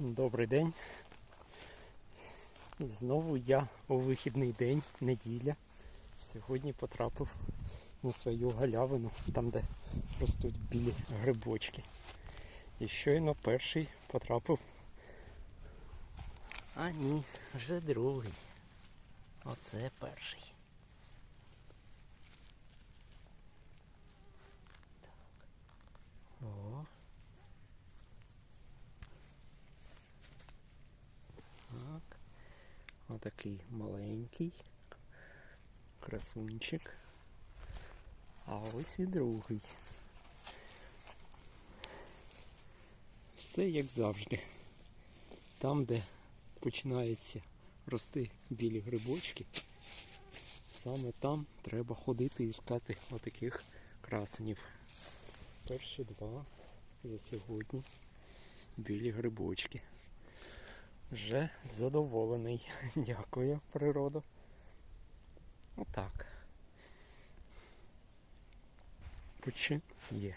Добрий день. І знову я у вихідний день, неділя. Сьогодні потрапив на свою галявину, там де ростуть білі грибочки. І щойно перший потрапив. А ні, вже другий. Оце перший. Отакий маленький красунчик. А ось і другий. Все як завжди. Там, де починаються рости білі грибочки, саме там треба ходити і іскати отаких красенів. Перші два за сьогодні білі грибочки. Вже задоволений. Дякую, природу. Отак. Почин є.